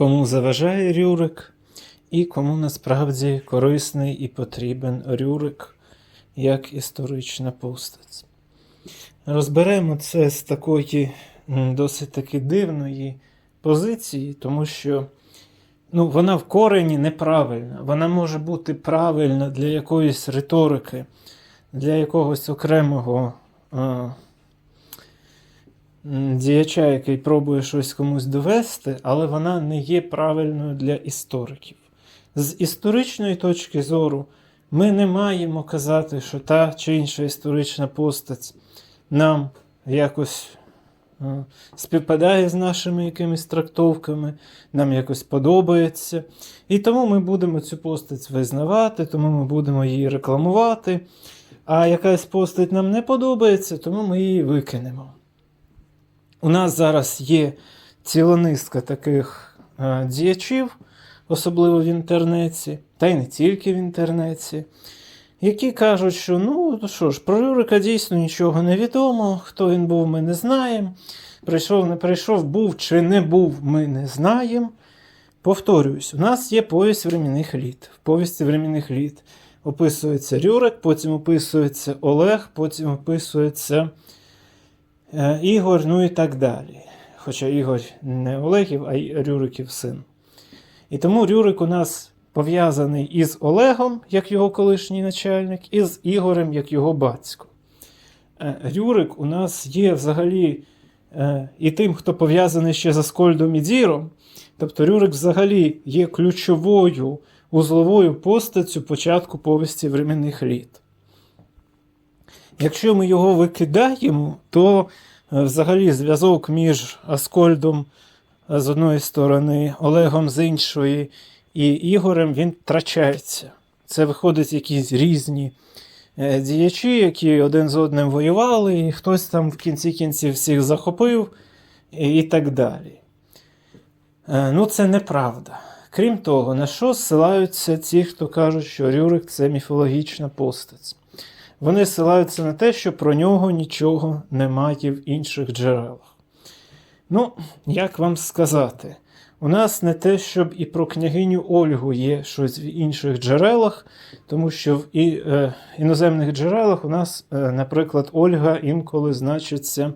кому заважає Рюрик, і кому насправді корисний і потрібен Рюрик як історична постать. Розберемо це з такої досить таки дивної позиції, тому що ну, вона в корені неправильна. Вона може бути правильна для якоїсь риторики, для якогось окремого діяча, який пробує щось комусь довести, але вона не є правильною для істориків. З історичної точки зору, ми не маємо казати, що та чи інша історична постать нам якось е, співпадає з нашими якимись трактовками, нам якось подобається. І тому ми будемо цю постать визнавати, тому ми будемо її рекламувати. А якась постать нам не подобається, тому ми її викинемо. У нас зараз є ціла низка таких е, діячів, особливо в інтернеті, та й не тільки в інтернеті, які кажуть, що ну що ж, про Рюрика дійсно нічого не відомо, хто він був, ми не знаємо. Прийшов, не прийшов, був чи не був, ми не знаємо. Повторююсь, у нас є повість временних літ. В повісті временних літ описується Рюрик, потім описується Олег, потім описується Ігор, ну і так далі. Хоча Ігор не Олегів, а Рюриків син. І тому Рюрик у нас пов'язаний із Олегом, як його колишній начальник, і з Ігорем, як його батько. Е, Рюрик у нас є взагалі е, і тим, хто пов'язаний ще з Аскольдом і Діром. Тобто Рюрик взагалі є ключовою узловою постаттю початку повісті временних літ. Якщо ми його викидаємо, то е, взагалі зв'язок між Аскольдом е, з одної сторони, Олегом з іншої, і Ігорем він втрачається. Це виходять якісь різні е, діячі, які один з одним воювали, і хтось там в кінці кінців всіх захопив, і, так далі. Ну, це неправда. Крім того, на що ссилаються ті, хто кажуть, що Рюрик це міфологічна постать. Вони ссилаються на те, що про нього нічого немає в інших джерелах. Ну, як вам сказати, у нас не те, щоб і про княгиню Ольгу є щось в інших джерелах, тому що в і, е, іноземних джерелах у нас, е, наприклад, Ольга інколи значиться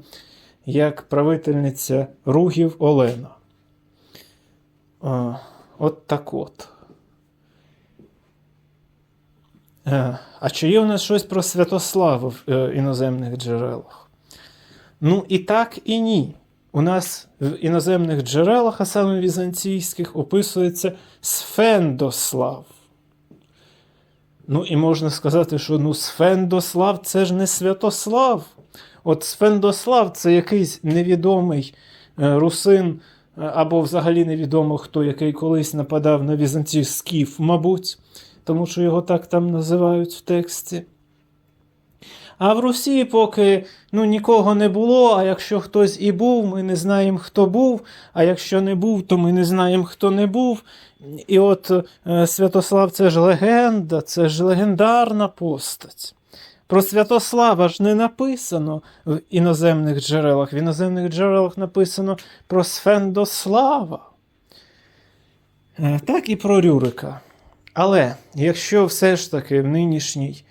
як правительниця Ругів Олена. А, от так от. Е, А чи є у нас щось про Святослава в е, іноземних джерелах? Ну, і так, і ні. У нас в іноземних джерелах, а саме візантійських, описується Сфендослав. Ну, і можна сказати, що ну, Сфендослав це ж не Святослав. От Сфендослав це якийсь невідомий е, русин, е, або взагалі невідомо хто, який колись нападав на Візантію скіф, мабуть, тому що його так там називають в тексті. А в Русі поки ну, нікого не було, а якщо хтось і був, ми не знаємо, хто був, а якщо не був, то ми не знаємо, хто не був. І от е, Святослав це ж легенда, це ж легендарна постать. Про Святослава ж не написано в іноземних джерелах. В іноземних джерелах написано про Сфендослава. Е, Так і про Рюрика. Але якщо все ж таки в нинішній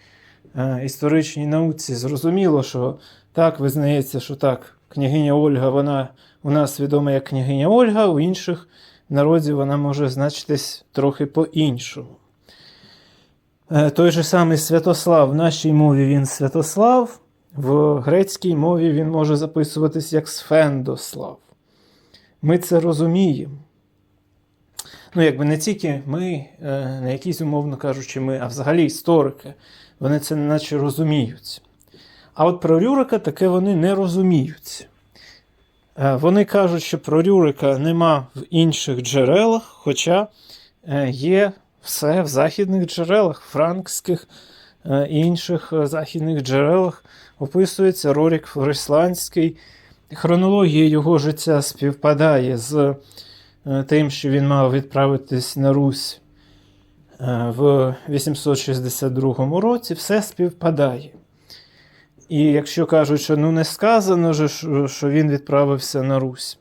е, історичній науці зрозуміло, що так визнається, що так, княгиня Ольга, вона у нас відома як княгиня Ольга, у інших народів вона може значитись трохи по-іншому. Е, Той же самий Святослав, в нашій мові він Святослав, в грецькій мові він може записуватись як Сфендослав. Ми це розуміємо. Ну, якби не тільки ми, е, не якісь, умовно кажучи, ми, а взагалі історики, вони це наче розуміють. А от про Рюрика таке вони не розуміють. Е, Вони кажуть, що про Рюрика нема в інших джерелах, хоча е, є все в західних джерелах, франкських і інших західних джерелах описується Рорік Флорисландський. Хронологія його життя співпадає з тим, що він мав відправитись на Русь е, в 862 році, все співпадає. І якщо кажуть, що ну не сказано, що він відправився на Русь.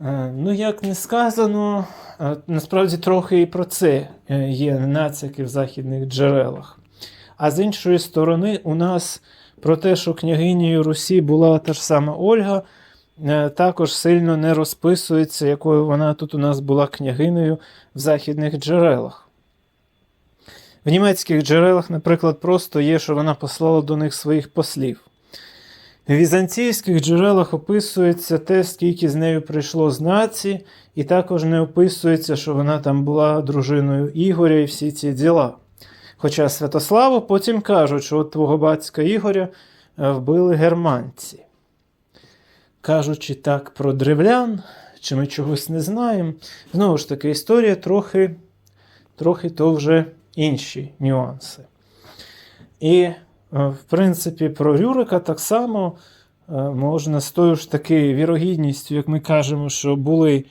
Е, Ну, як не сказано, е, насправді трохи і про це е, є нацяки в західних джерелах. А з іншої сторони, у нас про те, що княгинею Русі була та ж сама Ольга, е, також сильно не розписується, якою вона тут у нас була княгинею в західних джерелах. В німецьких джерелах, наприклад, просто є, що вона послала до них своїх послів. В візантійських джерелах описується те, скільки з нею прийшло з нації, і також не описується, що вона там була дружиною Ігоря і всі ці діла. Хоча Святославу потім кажуть, що от твого батька Ігоря е, вбили германці. Кажучи так про древлян, чи ми чогось не знаємо, знову ж таки, історія трохи, трохи то вже інші нюанси. І, е, в принципі, про Рюрика так само е, можна з тою ж таки вірогідністю, як ми кажемо, що були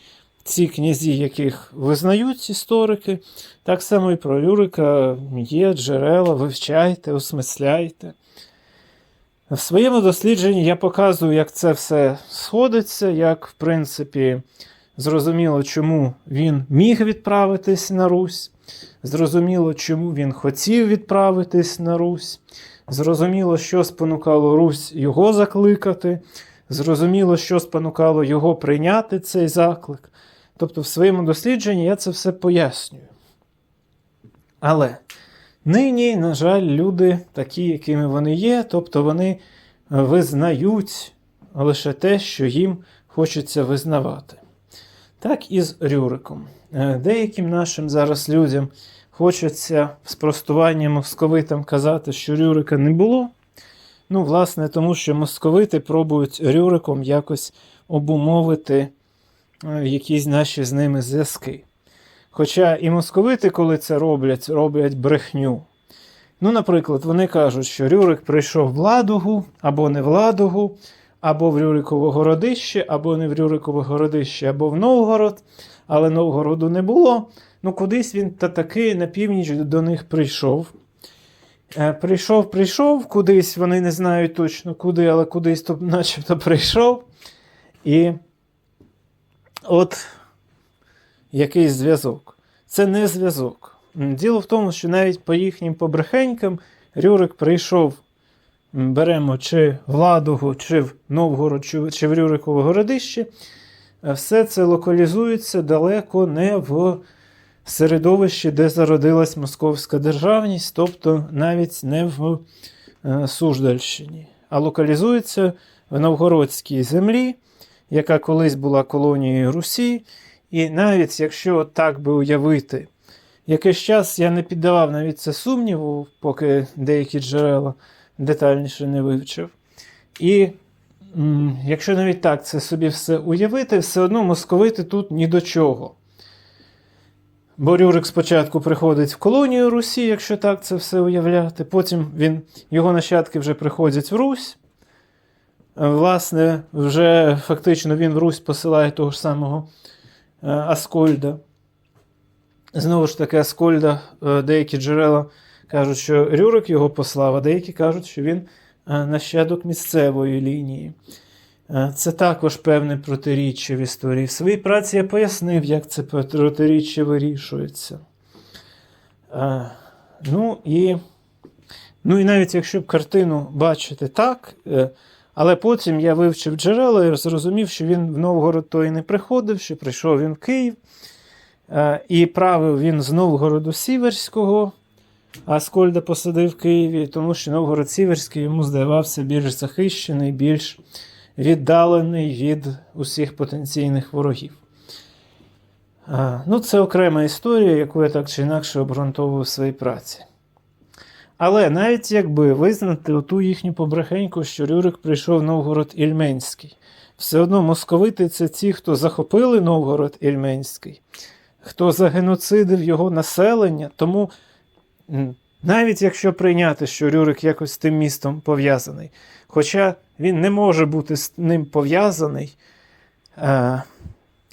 ці князі, яких визнають історики, так само і про Рюрика є джерела, вивчайте, осмисляйте. В своєму дослідженні я показую, як це все сходиться, як, в принципі, зрозуміло, чому він міг відправитись на Русь. Зрозуміло, чому він хотів відправитись на Русь. Зрозуміло, що спонукало Русь його закликати. Зрозуміло, що спонукало його прийняти цей заклик. Тобто, в своєму дослідженні я це все пояснюю. Але нині, на жаль, люди такі, якими вони є, тобто вони визнають лише те, що їм хочеться визнавати. Так і з Рюриком. Е, Деяким нашим зараз людям хочеться в спростуванні московитам казати, що Рюрика не було. Ну, власне, тому що московити пробують Рюриком якось обумовити е, якісь наші з ними зв'язки. Хоча і московити, коли це роблять, роблять брехню. Ну, наприклад, вони кажуть, що Рюрик прийшов в Ладогу, або не в Ладогу, або в Рюрикове городище, або не в Рюрикове городище, або в Новгород, але Новгороду не було. Ну, кудись він та таки на північ до них прийшов. Е, Прийшов, прийшов, кудись, вони не знають точно куди, але кудись то начебто прийшов. І от якийсь зв'язок. Це не зв'язок. Діло в тому, що навіть по їхнім побрехенькам Рюрик прийшов, беремо чи в Ладогу, чи в Новгород, чи, в Рюрикове городище. Е, Все це локалізується далеко не в середовищі, де зародилась московська державність, тобто навіть не в е, Суждальщині, а локалізується в Новгородській землі, яка колись була колонією Русі. І навіть якщо так би уявити, якийсь час я не піддавав навіть це сумніву, поки деякі джерела детальніше не вивчив. І якщо навіть так це собі все уявити, все одно московити тут ні до чого. Бо Рюрик спочатку приходить в колонію Русі, якщо так це все уявляти. Потім він, його нащадки вже приходять в Русь. Власне, вже фактично він в Русь посилає того ж самого Аскольда. Знову ж таки, Аскольда, е, деякі джерела кажуть, що Рюрик його послав, а деякі кажуть, що він е, нащадок місцевої лінії. Е, Це також певне протиріччя в історії. В своїй праці я пояснив, як це протиріччя вирішується. Е, Ну і, ну і навіть якщо б картину бачити так, е, але потім я вивчив джерела і зрозумів, що він в Новгород то і не приходив, що прийшов він в Київ. Е, І правив він з Новгороду Сіверського, а Скольда посадив в Києві, тому що Новгород Сіверський йому здавався більш захищений, більш віддалений від усіх потенційних ворогів. Ну, це окрема історія, яку я так чи інакше обґрунтовую в своїй праці. Але навіть якби визнати оту їхню побрехеньку, що Рюрик прийшов в Новгород Ільменський, все одно московити це ті, хто захопили Новгород Ільменський, хто загеноцидив його населення. Тому навіть якщо прийняти, що Рюрик якось з тим містом пов'язаний, хоча він не може бути з ним пов'язаний, е,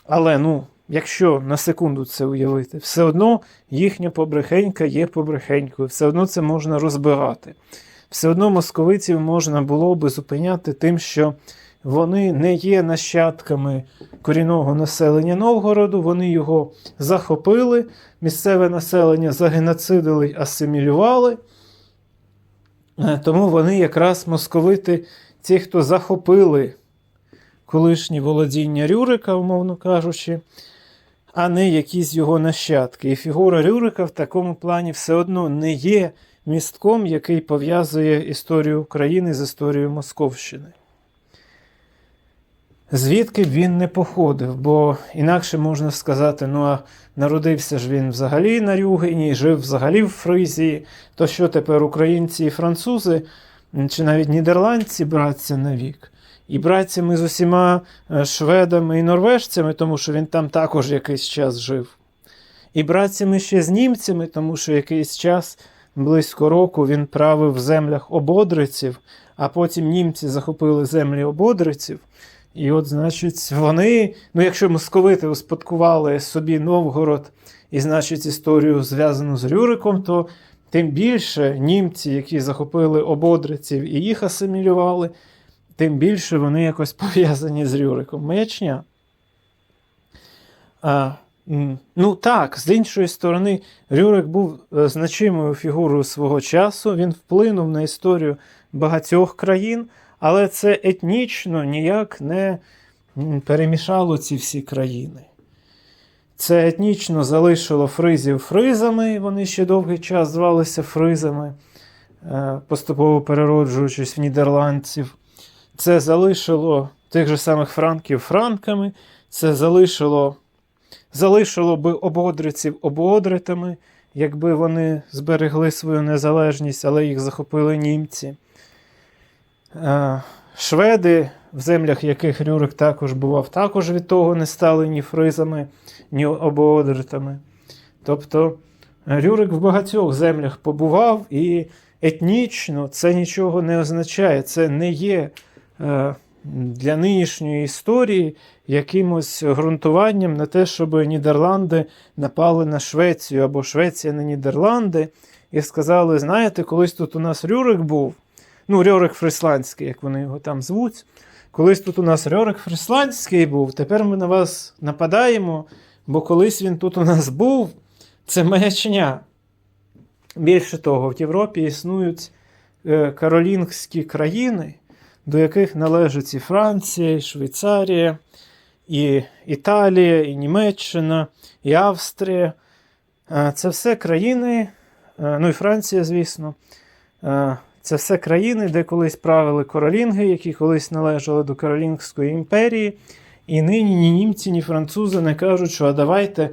але ну, якщо на секунду це уявити, все одно їхня побрехенька є побрехенькою, все одно це можна розбирати. Все одно московитів можна було би зупиняти тим, що вони не є нащадками корінного населення Новгороду, вони його захопили, місцеве населення загеноцидили, асимілювали. Е, Тому вони якраз московити, ті, хто захопили колишні володіння Рюрика, умовно кажучи, а не якісь його нащадки. І фігура Рюрика в такому плані все одно не є містком, який пов'язує історію України з історією Московщини. Звідки б він не походив, бо інакше можна сказати, ну а народився ж він взагалі на Рюгені, жив взагалі в Фризії, то що тепер українці і французи, чи навіть нідерландці браться на вік? І братцями з усіма е, шведами і норвежцями, тому що він там також якийсь час жив. І братцями ще з німцями, тому що якийсь час, близько року, він правив в землях ободриців, а потім німці захопили землі ободриців. І от, значить, вони, ну якщо московити успадкували собі Новгород і, значить, історію зв'язану з Рюриком, то тим більше німці, які захопили ободриців і їх асимілювали, тим більше вони якось пов'язані з Рюриком. Маячня. А, ну так, з іншої сторони, Рюрик був е, значимою фігурою свого часу, він вплинув на історію багатьох країн, але це етнічно ніяк не перемішало ці всі країни. Це етнічно залишило фризів фризами, вони ще довгий час звалися фризами, е, поступово перероджуючись в нідерландців. Це залишило тих же самих франків франками, це залишило, залишило би ободриців ободритами, якби вони зберегли свою незалежність, але їх захопили німці. Е, Шведи, в землях яких Рюрик також бував, також від того не стали ні фризами, ні ободритами. Тобто Рюрик в багатьох землях побував, і етнічно це нічого не означає. Це не є для нинішньої історії якимось ґрунтуванням на те, щоб Нідерланди напали на Швецію або Швеція на Нідерланди і сказали: знаєте, колись тут у нас Рюрик був. Ну, Рьорик Фрисландський, як вони його там звуть. Колись тут у нас Рьорик Фрисландський був, тепер ми на вас нападаємо, бо колись він тут у нас був. Це маячня. Більше того, в Європі існують е, каролінгські країни, до яких належать і Франція, і Швейцарія, і Італія, і Німеччина, і Австрія. Е, Це все країни, е, ну і Франція, звісно. Е, Це все країни, де колись правили королінги, які колись належали до Каролінгської імперії. І нині ні німці, ні французи не кажуть, що а давайте,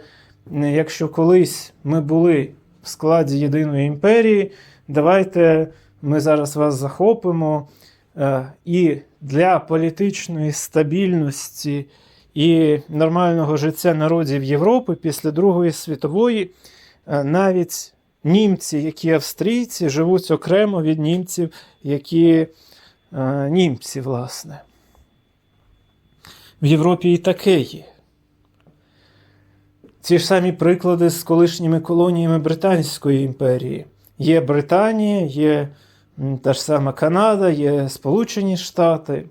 якщо колись ми були в складі єдиної імперії, давайте ми зараз вас захопимо. Е, І для політичної стабільності і нормального життя народів Європи після Другої світової е, навіть німці, які австрійці, живуть окремо від німців, які е, німці, власне. В Європі і таке є. Ці ж самі приклади з колишніми колоніями Британської імперії. Є Британія, є та ж сама Канада, є Сполучені Штати.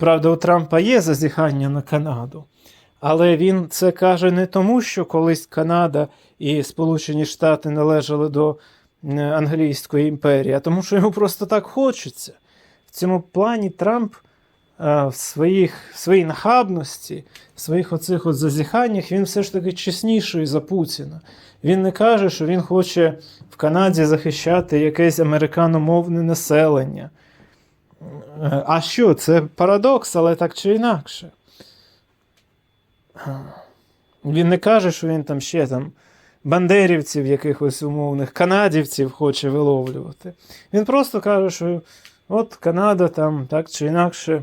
Правда, у Трампа є зазіхання на Канаду, але він це каже не тому, що колись Канада і Сполучені Штати належали до Англійської імперії, а тому, що йому просто так хочеться. В цьому плані Трамп в, своїх, в своїй нахабності, в своїх оцих от зазіханнях, він все ж таки чесніший за Путіна. Він не каже, що він хоче в Канаді захищати якесь американомовне населення. Е, А що? Це парадокс, але так чи інакше. Він не каже, що він там ще там бандерівців, якихось умовних канадівців хоче виловлювати. Він просто каже, що от Канада там так чи інакше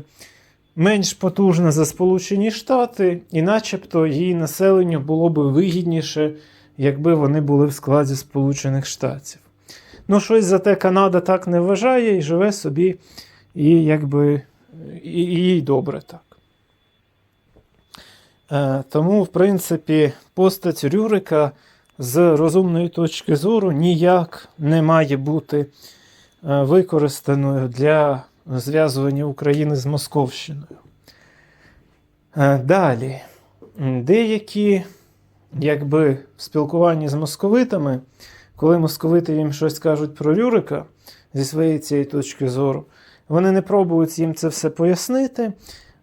менш потужна за Сполучені Штати, і начебто її населенню було би вигідніше, якби вони були в складі Сполучених Штатів. Ну, щось зате Канада так не вважає і живе собі, і якби їй добре так. Е, Тому, в принципі, постать Рюрика з розумної точки зору ніяк не має бути використаною для зв'язування України з Московщиною. Е, Далі, деякі, якби в спілкуванні з московитами, коли московити їм щось кажуть про Рюрика зі своєї цієї точки зору, вони не пробують їм це все пояснити,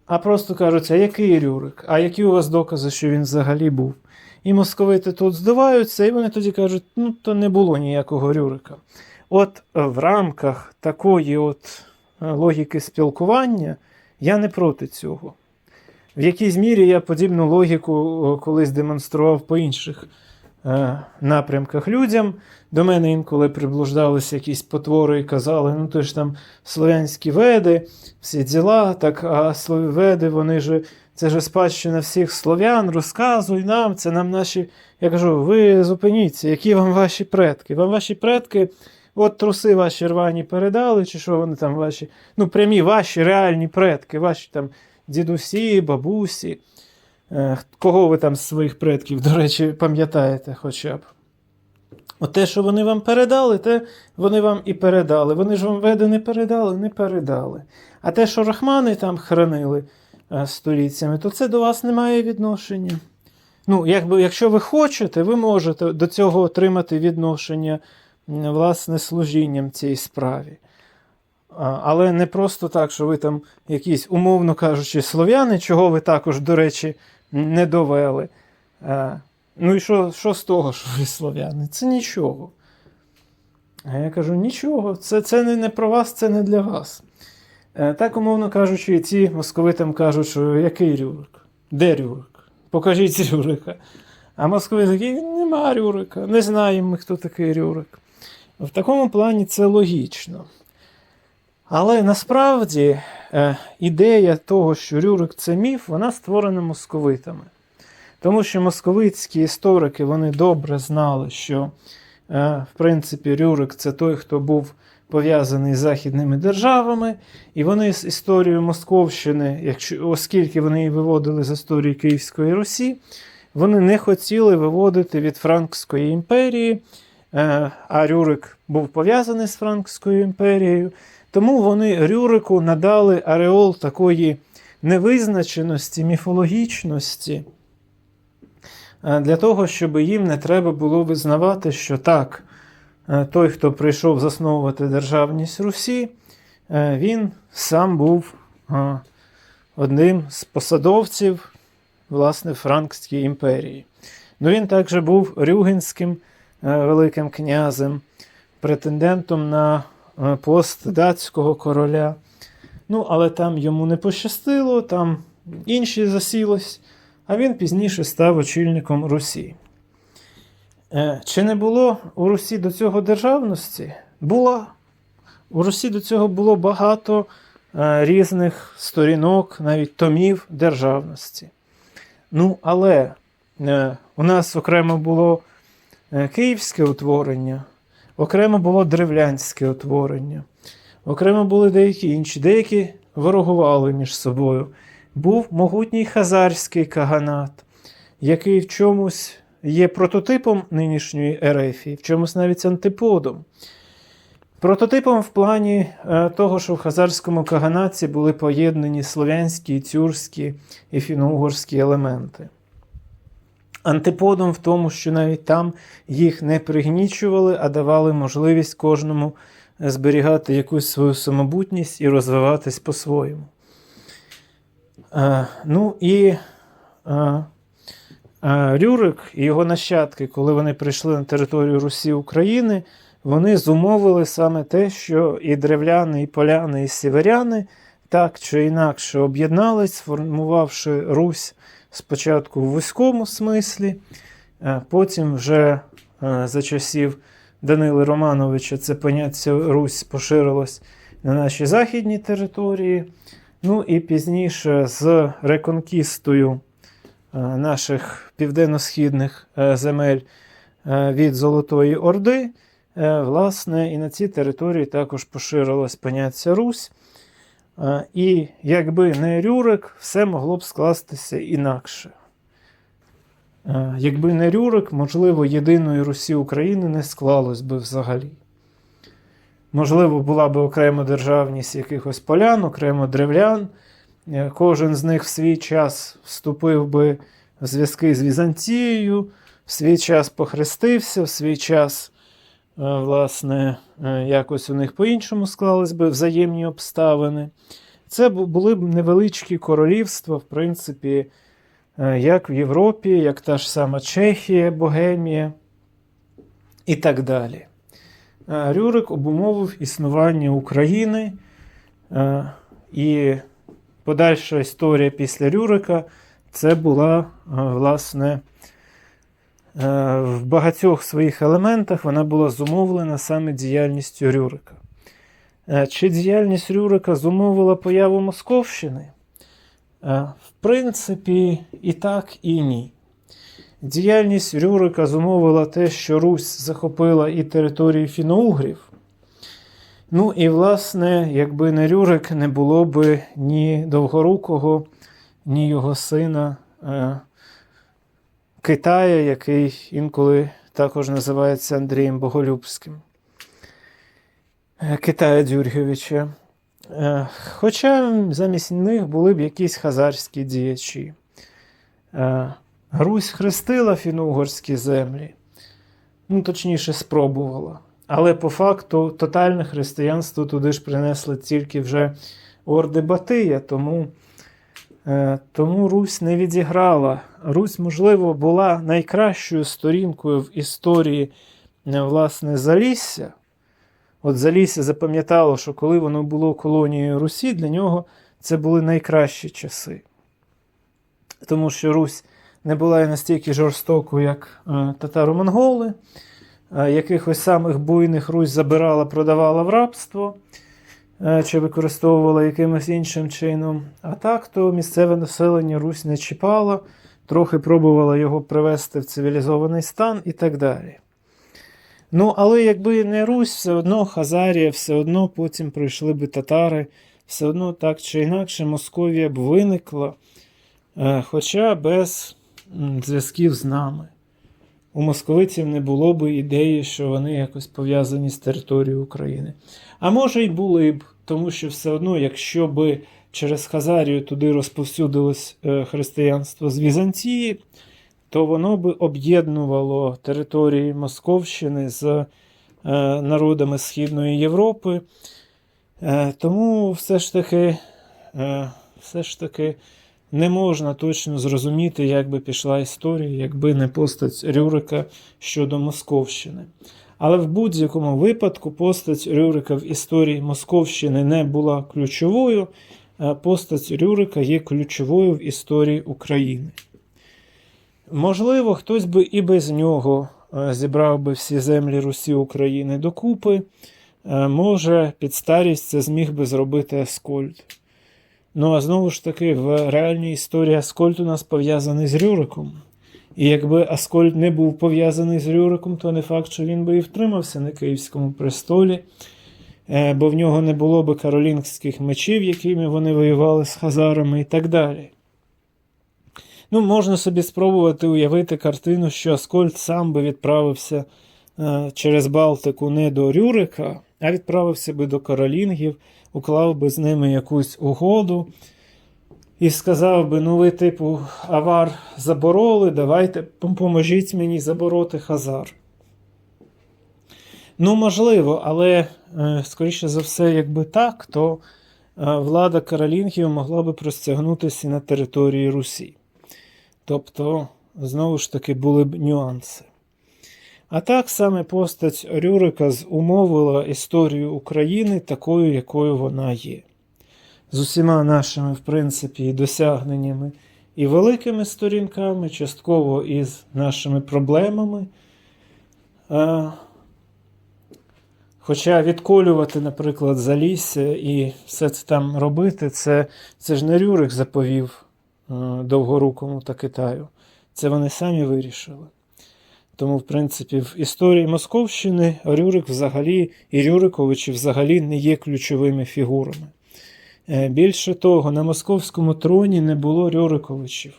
а просто кажуть, а який Рюрик? А які у вас докази, що він взагалі був? І московити тут здиваються, і вони тоді кажуть, ну то не було ніякого Рюрика. От е, в рамках такої от е, логіки спілкування я не проти цього. В якійсь мірі я подібну логіку колись демонстрував по інших е, напрямках людям. До мене інколи приблуждалися якісь потвори і казали, ну то ж там слов'янські веди, всі діла, так, а веди, вони ж, це ж спадщина всіх слов'ян, розказуй нам, це нам наші. Я кажу, ви зупиніться, які вам ваші предки? Вам ваші предки, от труси ваші рвані передали, чи що вони там ваші, ну прямі ваші реальні предки, ваші там дідусі, бабусі. Е, Кого ви там з своїх предків, до речі, пам'ятаєте хоча б? От те, що вони вам передали, те вони вам і передали. Вони ж вам веди не передали, не передали. А те, що рахмани там хранили е, століттями, то це до вас не має відношення. Ну, якби, якщо ви хочете, ви можете до цього отримати відношення власне служінням цій справі. Але не просто так, що ви там якісь, умовно кажучи, слов'яни, чого ви також, до речі, не довели. Ну і що, що з того, що ви слов'яни? Це нічого. А я кажу: нічого, це, це не, не про вас, це не для вас. Е, Так, умовно кажучи, ці московитам кажуть, що який Рюрик? Де Рюрик? Покажіть Рюрика. А московити такі, нема Рюрика, не знаємо ми, хто такий Рюрик. В такому плані це логічно. Але насправді е, ідея того, що Рюрик це міф, вона створена московитами. Тому що московицькі історики вони добре знали, що е, в принципі Рюрик це той, хто був пов'язаний з західними державами, і вони з історією Московщини, якщо, оскільки вони її виводили з історії Київської Русі, вони не хотіли виводити від Франкської імперії, а Рюрик був пов'язаний з Франкською імперією. Тому вони Рюрику надали ареол такої невизначеності, міфологічності, е, для того, щоб їм не треба було визнавати, що так, е, той, хто прийшов засновувати державність Русі, е, він сам був е, одним з посадовців власне Франкської імперії. Ну, він також був рюгенським е, великим князем, претендентом на е, пост датського короля. Ну, але там йому не пощастило, там інші засілось, а він пізніше став очільником Русі. Е, Чи не було у Русі до цього державності? Була. У Русі до цього було багато е, різних сторінок, навіть томів державності. Ну, але е, у нас окремо було е, київське утворення, окремо було древлянське утворення, окремо були деякі інші, деякі ворогували між собою. Був могутній хазарський каганат, який в чомусь є прототипом нинішньої Ерефії, в чомусь навіть антиподом. Прототипом в плані е, того, що в хазарському каганаті були поєднані слов'янські, тюркські і фіно-угорські елементи. Антиподом в тому, що навіть там їх не пригнічували, а давали можливість кожному зберігати якусь свою самобутність і розвиватись по-своєму. Е, ну і е, е, Рюрик і його нащадки, коли вони прийшли на територію Русі України, вони зумовили саме те, що і древляни, і поляни, і сіверяни так чи інакше об'єднались, сформувавши Русь спочатку в вузькому смислі, е, потім вже е, за часів Данили Романовича це поняття Русь поширилось на наші західні території. Ну і пізніше з реконкістою е, наших південно-східних земель від Золотої Орди, власне, і на цій території також поширилось поняття Русь. І якби не Рюрик, все могло б скластися інакше. Якби не Рюрик, можливо, єдиної Русі України не склалось би взагалі. Можливо, була би окрема державність якихось полян, окремо древлян. Е, Кожен з них в свій час вступив би в зв'язки з Візантією, в свій час похрестився, в свій час, власне, е, якось у них по-іншому склались би взаємні обставини. Це були б невеличкі королівства, в принципі, е, як в Європі, як та ж сама Чехія, Богемія і так далі. Е, Рюрик обумовив існування України е, і подальша історія після Рюрика це була, е, власне, е, в багатьох своїх елементах вона була зумовлена саме діяльністю Рюрика. Е, Чи діяльність Рюрика зумовила появу Московщини? Е, В принципі, і так, і ні. Діяльність Рюрика зумовила те, що Русь захопила і території фіноугрів. Ну і, власне, якби не Рюрик, не було би ні Довгорукого, ні його сина е, Китая, який інколи також називається Андрієм Боголюбським. Е, Китая Дюргевича. Е, Хоча замість них були б якісь хазарські діячі. Е, Русь хрестила фіно-угорські землі, ну, точніше, спробувала. Але по факту тотальне християнство туди ж принесли тільки вже орди Батия, тому, е, тому Русь не відіграла. Русь, можливо, була найкращою сторінкою в історії е, власне, Залісся. От Залісся запам'ятало, що коли воно було колонією Русі, для нього це були найкращі часи. Тому що Русь не була і настільки жорстокою, як е, татаро-монголи. Е, якихось самих буйних Русь забирала, продавала в рабство е, чи використовувала якимось іншим чином. А так, то місцеве населення Русь не чіпала, трохи пробувала його привести в цивілізований стан і так далі. Ну, але якби не Русь, все одно Хазарія, все одно потім прийшли би татари, все одно так чи інакше Московія б виникла, е, хоча без зв'язків з нами. У московитів не було б ідеї, що вони якось пов'язані з територією України. А може, й були б, тому що все одно, якщо би через Хазарію туди розповсюдилось е, християнство з Візантії, то воно би об'єднувало території Московщини з е, народами Східної Європи. Е, тому все ж таки, все ж таки не можна точно зрозуміти, як би пішла історія, якби не постать Рюрика щодо Московщини. Але в будь-якому випадку постать Рюрика в історії Московщини не була ключовою, постать Рюрика є ключовою в історії України. Можливо, хтось би і без нього е, зібрав би всі землі Русі України докупи. Е, Може, під старість це зміг би зробити Аскольд. Ну, а знову ж таки, в реальній історії Аскольд у нас пов'язаний з Рюриком. І якби Аскольд не був пов'язаний з Рюриком, то не факт, що він би і втримався на Київському престолі, е, бо в нього не було би каролінгських мечів, якими вони воювали з хазарами і так далі. Ну, можна собі спробувати уявити картину, що Аскольд сам би відправився е, через Балтику не до Рюрика, а відправився би до каролінгів, уклав би з ними якусь угоду і сказав би: ну, ви, типу, авар забороли, давайте поможіть мені забороти Хазар. Ну, можливо, але, е, скоріше за все, якби так, то е, влада каролінгів могла би простягнутися на території Русі. Тобто, знову ж таки, були б нюанси. А так саме постать Рюрика зумовила історію України такою, якою вона є. З усіма нашими, в принципі, досягненнями і великими сторінками, частково із нашими проблемами. А, Хоча відколювати, наприклад, залісся і все це там робити, це, це ж не Рюрик заповів е, Довгорукому та Китаю. Це вони самі вирішили. Тому, в принципі, в історії Московщини Рюрик взагалі і Рюриковичі взагалі не є ключовими фігурами. Е, Більше того, на московському троні не було Рюриковичів.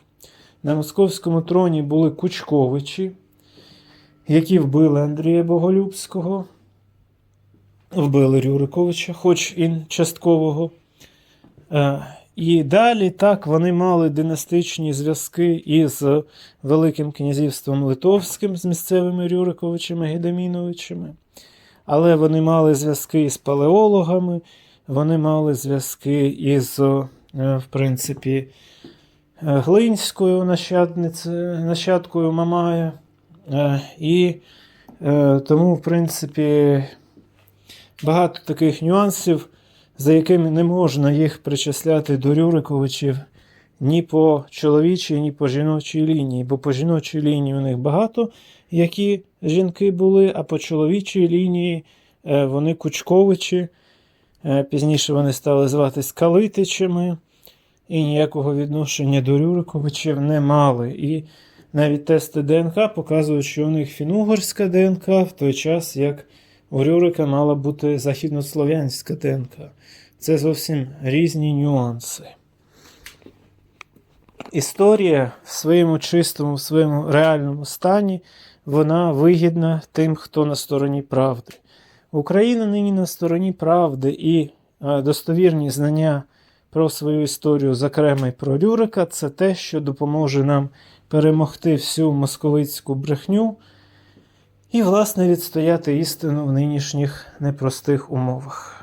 На московському троні були Кучковичі, які вбили Андрія Боголюбського. вбили Рюриковича, хоч і часткового. Е, І далі так вони мали династичні зв'язки із Великим князівством Литовським з місцевими Рюриковичами Гедеміновичами. Але вони мали зв'язки із палеологами, вони мали зв'язки із, е, в принципі, е, Глинською нащадкою Мамая. Е, І е, тому, в принципі, багато таких нюансів, за якими не можна їх причисляти до Рюриковичів ні по чоловічій, ні по жіночій лінії, бо по жіночій лінії у них багато які жінки були, а по чоловічій лінії е, вони Кучковичі. Е, Пізніше вони стали зватись Калитичами і ніякого відношення до Рюриковичів не мали. І навіть тести ДНК показують, що у них фінугорська ДНК в той час, як у Рюрика мала бути західнослов'янська ДНК. Це зовсім різні нюанси. Історія в своєму чистому, в своєму реальному стані вона вигідна тим, хто на стороні правди. Україна нині на стороні правди і е, достовірні знання про свою історію, зокрема й про Рюрика, це те, що допоможе нам перемогти всю московицьку брехню і, власне, відстояти істину в нинішніх непростих умовах.